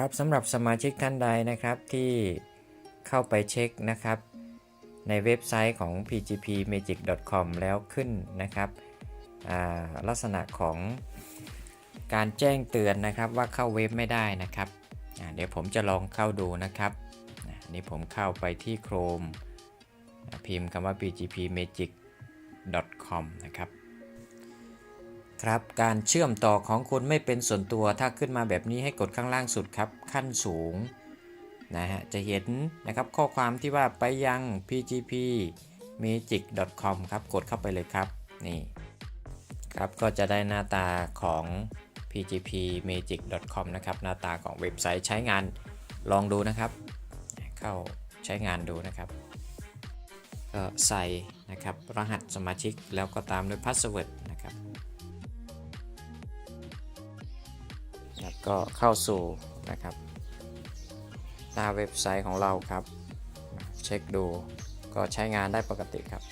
ครับสำหรับสมาชิกท่านใดนะครับที่เข้าไปเช็คนะครับ ในเว็บไซต์ของ pgpmagic.com แล้วขึ้นนะครับลักษณะของการแจ้งเตือนนะครับว่าเข้าเว็บไม่ได้นะครับเดี๋ยวผมจะลองเข้าดูนะครับนี่ผมเข้าไปที่ Chrome พิมพ์คำว่า pgpmagic.com นะครับ ครับการเชื่อมต่อของคุณไม่เป็นส่วนตัวถ้าขึ้นมาแบบนี้ให้กดข้างล่างสุดครับ ขั้นสูงนะฮะจะเห็นนะครับข้อความที่ว่าไปยัง pgp magic com ครับกดเข้าไปเลยครับนี่ครับก็จะได้หน้าตาของ pgp magic com นะครับหน้าตาของเว็บไซต์ใช้งานลองดูนะครับ เข้าใช้งานดูนะครับก็ใส่นะครับรหัสสมาชิกแล้วก็ตามด้วยพาสเวิร์ดนะครับ ครับก็เข้าสู่นะครับหน้าเว็บไซต์ของเราครับ เช็คดูก็ใช้งานได้ปกติครับ